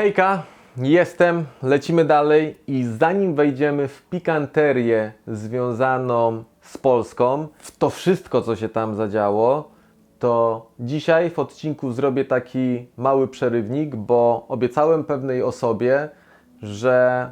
Hejka, jestem, lecimy dalej i zanim wejdziemy w pikanterię związaną z Polską, w to wszystko, co się tam zadziało, to dzisiaj w odcinku zrobię taki mały przerywnik, bo obiecałem pewnej osobie, że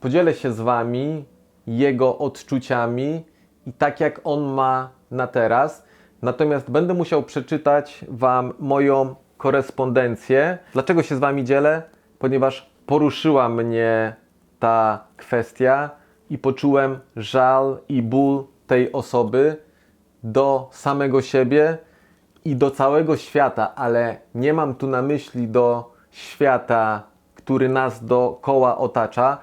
podzielę się z Wami jego odczuciami i tak jak on ma na teraz. Natomiast będę musiał przeczytać Wam moją korespondencję. Dlaczego się z Wami dzielę? Ponieważ poruszyła mnie ta kwestia i poczułem żal i ból tej osoby do samego siebie i do całego świata, ale nie mam tu na myśli do świata, który nas dookoła otacza,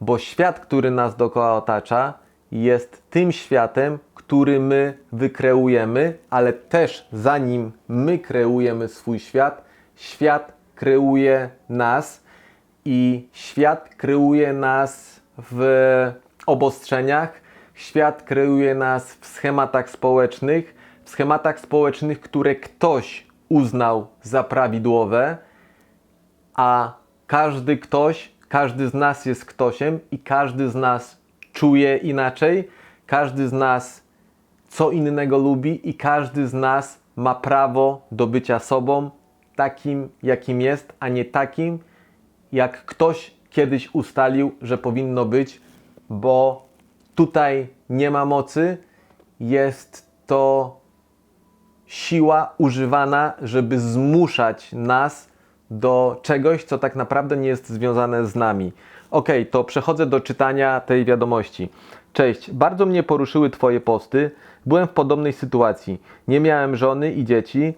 bo świat, który nas dookoła otacza, jest tym światem, który my wykreujemy, ale też zanim my kreujemy swój świat, świat kreuje nas i świat kreuje nas w obostrzeniach, świat kreuje nas w schematach społecznych, w schematach społecznych, które ktoś uznał za prawidłowe, a każdy ktoś, każdy z nas jest ktośem i każdy z nas czuje inaczej, każdy z nas co innego lubi i każdy z nas ma prawo do bycia sobą takim, jakim jest, a nie takim, jak ktoś kiedyś ustalił, że powinno być, bo tutaj nie ma mocy, jest to siła używana, żeby zmuszać nas do czegoś, co tak naprawdę nie jest związane z nami. Ok, to przechodzę do czytania tej wiadomości. Cześć, bardzo mnie poruszyły Twoje posty. Byłem w podobnej sytuacji. Nie miałem żony i dzieci,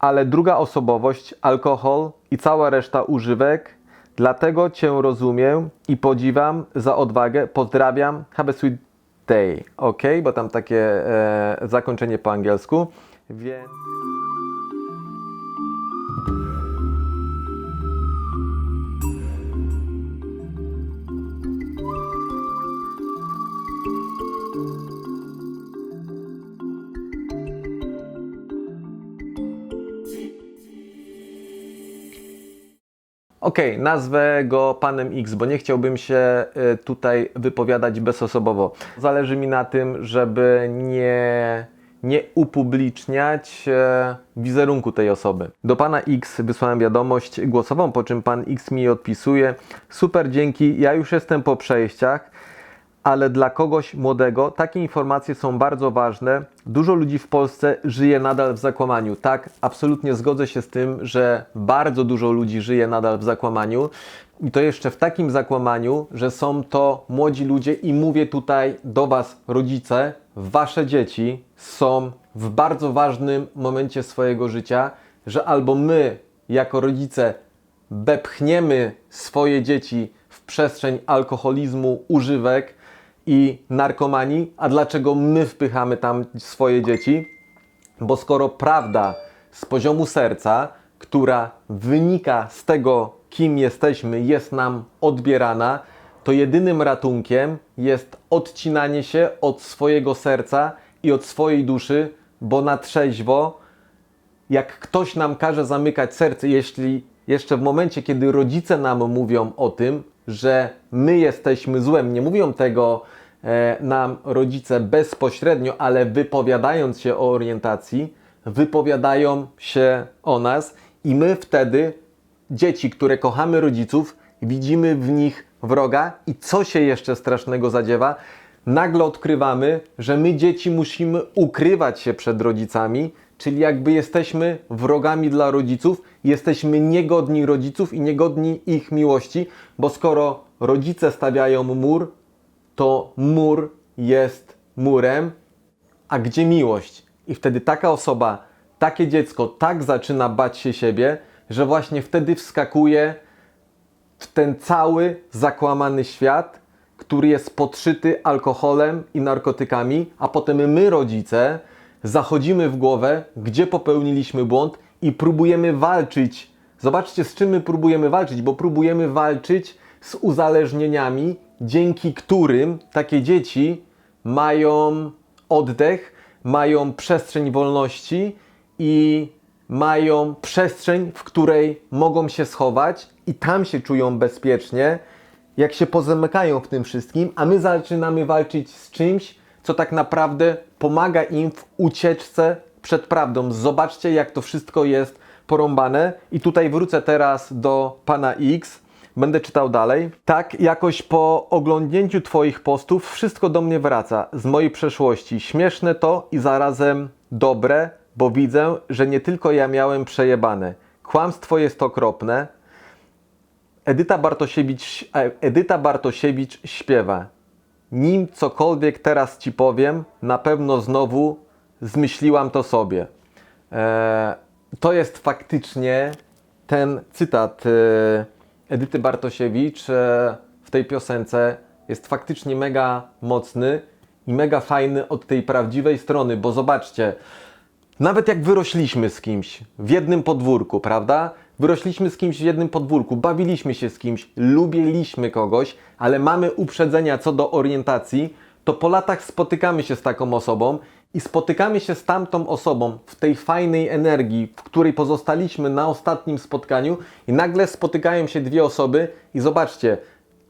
ale druga osobowość, alkohol i cała reszta używek. Dlatego Cię rozumiem i podziwiam za odwagę. Pozdrawiam. Have a sweet day. Ok, bo tam takie e, zakończenie po angielsku. Więc. Okej, nazwę go panem X, bo nie chciałbym się y, tutaj wypowiadać bezosobowo. Zależy mi na tym, żeby nie, nie upubliczniać e, wizerunku tej osoby. Do pana X wysłałem wiadomość głosową, po czym pan X mi odpisuje: Super, dzięki, ja już jestem po przejściach ale dla kogoś młodego takie informacje są bardzo ważne. Dużo ludzi w Polsce żyje nadal w zakłamaniu. Tak, absolutnie zgodzę się z tym, że bardzo dużo ludzi żyje nadal w zakłamaniu. I to jeszcze w takim zakłamaniu, że są to młodzi ludzie, i mówię tutaj do Was, rodzice, Wasze dzieci są w bardzo ważnym momencie swojego życia, że albo my, jako rodzice, wepchniemy swoje dzieci w przestrzeń alkoholizmu, używek i narkomanii, a dlaczego my wpychamy tam swoje dzieci? Bo skoro prawda z poziomu serca, która wynika z tego, kim jesteśmy, jest nam odbierana, to jedynym ratunkiem jest odcinanie się od swojego serca i od swojej duszy, bo na trzeźwo jak ktoś nam każe zamykać serce, jeśli jeszcze w momencie, kiedy rodzice nam mówią o tym, że my jesteśmy złem, nie mówią tego e, nam rodzice bezpośrednio, ale wypowiadając się o orientacji, wypowiadają się o nas i my wtedy, dzieci, które kochamy rodziców, widzimy w nich wroga i co się jeszcze strasznego zadziewa? nagle odkrywamy, że my dzieci musimy ukrywać się przed rodzicami, czyli jakby jesteśmy wrogami dla rodziców, jesteśmy niegodni rodziców i niegodni ich miłości, bo skoro rodzice stawiają mur, to mur jest murem, a gdzie miłość? I wtedy taka osoba, takie dziecko tak zaczyna bać się siebie, że właśnie wtedy wskakuje w ten cały zakłamany świat, który jest podszyty alkoholem i narkotykami, a potem my, rodzice, zachodzimy w głowę, gdzie popełniliśmy błąd i próbujemy walczyć. Zobaczcie, z czym my próbujemy walczyć, bo próbujemy walczyć z uzależnieniami, dzięki którym takie dzieci mają oddech, mają przestrzeń wolności i mają przestrzeń, w której mogą się schować i tam się czują bezpiecznie, jak się pozamykają w tym wszystkim, a my zaczynamy walczyć z czymś, co tak naprawdę pomaga im w ucieczce przed prawdą. Zobaczcie, jak to wszystko jest porąbane. I tutaj wrócę teraz do pana X. Będę czytał dalej. Tak, jakoś po oglądnięciu Twoich postów wszystko do mnie wraca z mojej przeszłości. Śmieszne to i zarazem dobre, bo widzę, że nie tylko ja miałem przejebane. Kłamstwo jest okropne. Edyta Bartosiewicz, e, Edyta Bartosiewicz śpiewa. Nim cokolwiek teraz ci powiem, na pewno znowu zmyśliłam to sobie. E, to jest faktycznie ten cytat e, Edyty Bartosiewicz e, w tej piosence jest faktycznie mega mocny i mega fajny od tej prawdziwej strony, bo zobaczcie, nawet jak wyrośliśmy z kimś w jednym podwórku, prawda? Wyrośliśmy z kimś w jednym podwórku, bawiliśmy się z kimś, lubiliśmy kogoś, ale mamy uprzedzenia co do orientacji, to po latach spotykamy się z taką osobą i spotykamy się z tamtą osobą w tej fajnej energii, w której pozostaliśmy na ostatnim spotkaniu i nagle spotykają się dwie osoby i zobaczcie,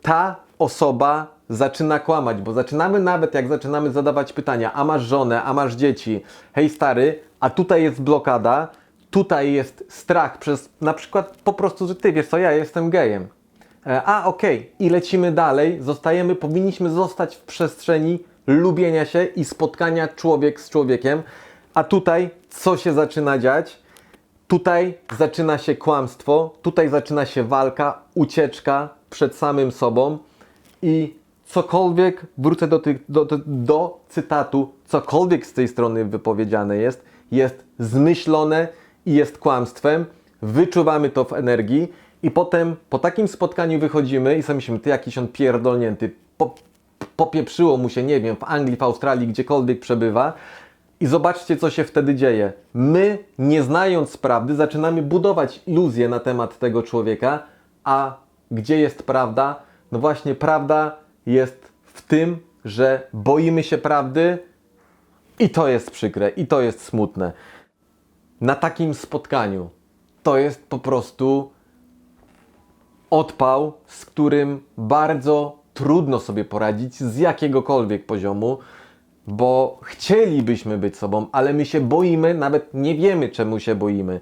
ta osoba zaczyna kłamać, bo zaczynamy nawet jak zaczynamy zadawać pytania, a masz żonę, a masz dzieci, hej stary, a tutaj jest blokada, tutaj jest strach przez na przykład po prostu, że ty wiesz co, ja jestem gejem. E, A, okej, i lecimy dalej, zostajemy, powinniśmy zostać w przestrzeni lubienia się i spotkania człowiek z człowiekiem, a tutaj co się zaczyna dziać? Tutaj zaczyna się kłamstwo, tutaj zaczyna się walka, ucieczka przed samym sobą i cokolwiek, wrócę do, do, do, do cytatu, cokolwiek z tej strony wypowiedziane jest, jest zmyślone i jest kłamstwem. Wyczuwamy to w energii i potem po takim spotkaniu wychodzimy i sobie myślimy, ty jakiś on pierdolnięty, po, popieprzyło mu się, nie wiem, w Anglii, w Australii, gdziekolwiek przebywa. I zobaczcie, co się wtedy dzieje. My, nie znając prawdy, zaczynamy budować iluzję na temat tego człowieka, a gdzie jest prawda? No właśnie, prawda jest w tym, że boimy się prawdy i to jest przykre, i to jest smutne. Na takim spotkaniu to jest po prostu odpał, z którym bardzo trudno sobie poradzić z jakiegokolwiek poziomu, bo chcielibyśmy być sobą, ale my się boimy, nawet nie wiemy czemu się boimy.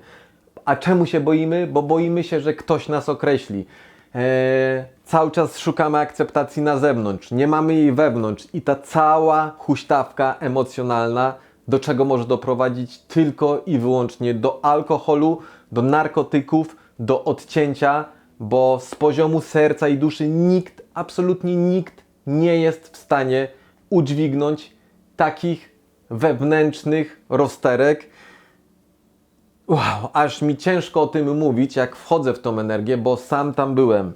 A czemu się boimy? Bo boimy się, że ktoś nas określi. Eee, cały czas szukamy akceptacji na zewnątrz, nie mamy jej wewnątrz i ta cała huśtawka emocjonalna do czego może doprowadzić tylko i wyłącznie do alkoholu, do narkotyków, do odcięcia, bo z poziomu serca i duszy nikt, absolutnie nikt nie jest w stanie udźwignąć takich wewnętrznych rozterek. Wow, aż mi ciężko o tym mówić, jak wchodzę w tą energię, bo sam tam byłem.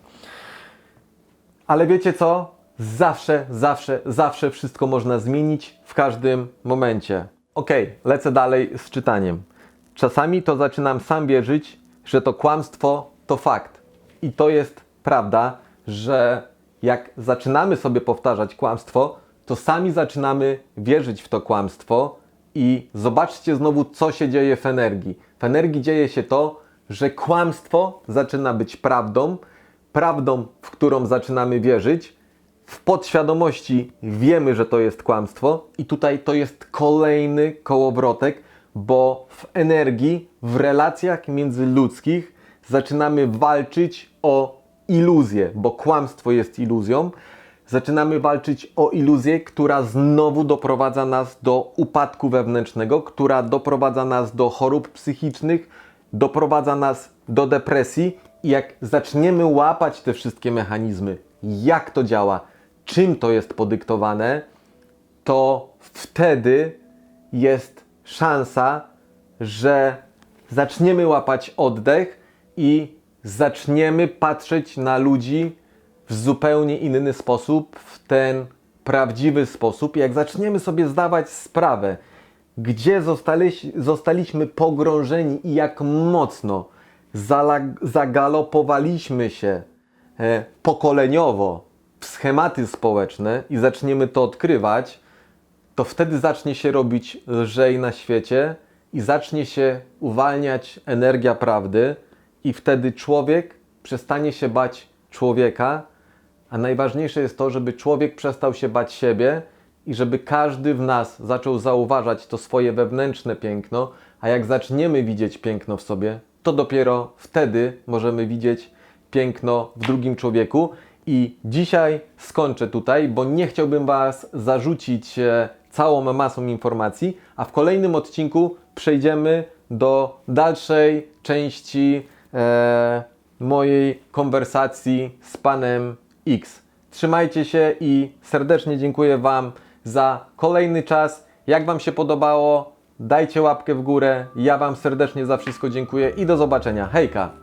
Ale wiecie co? Zawsze, zawsze, zawsze wszystko można zmienić w każdym momencie. Ok, lecę dalej z czytaniem. Czasami to zaczynam sam wierzyć, że to kłamstwo to fakt. I to jest prawda, że jak zaczynamy sobie powtarzać kłamstwo, to sami zaczynamy wierzyć w to kłamstwo i zobaczcie znowu, co się dzieje w energii. W energii dzieje się to, że kłamstwo zaczyna być prawdą, prawdą, w którą zaczynamy wierzyć. W podświadomości wiemy, że to jest kłamstwo, i tutaj to jest kolejny kołowrotek, bo w energii, w relacjach międzyludzkich zaczynamy walczyć o iluzję, bo kłamstwo jest iluzją. Zaczynamy walczyć o iluzję, która znowu doprowadza nas do upadku wewnętrznego, która doprowadza nas do chorób psychicznych, doprowadza nas do depresji. I jak zaczniemy łapać te wszystkie mechanizmy, jak to działa, czym to jest podyktowane, to wtedy jest szansa, że zaczniemy łapać oddech i zaczniemy patrzeć na ludzi w zupełnie inny sposób, w ten prawdziwy sposób. Jak zaczniemy sobie zdawać sprawę, gdzie zostaliś, zostaliśmy pogrążeni i jak mocno zagalopowaliśmy się e, pokoleniowo schematy społeczne i zaczniemy to odkrywać, to wtedy zacznie się robić lżej na świecie i zacznie się uwalniać energia prawdy, i wtedy człowiek przestanie się bać człowieka, a najważniejsze jest to, żeby człowiek przestał się bać siebie i żeby każdy w nas zaczął zauważać to swoje wewnętrzne piękno, a jak zaczniemy widzieć piękno w sobie, to dopiero wtedy możemy widzieć piękno w drugim człowieku. I dzisiaj skończę tutaj, bo nie chciałbym Was zarzucić e, całą masą informacji, a w kolejnym odcinku przejdziemy do dalszej części e, mojej konwersacji z panem X. Trzymajcie się i serdecznie dziękuję Wam za kolejny czas. Jak Wam się podobało, dajcie łapkę w górę. Ja Wam serdecznie za wszystko dziękuję i do zobaczenia. Hejka!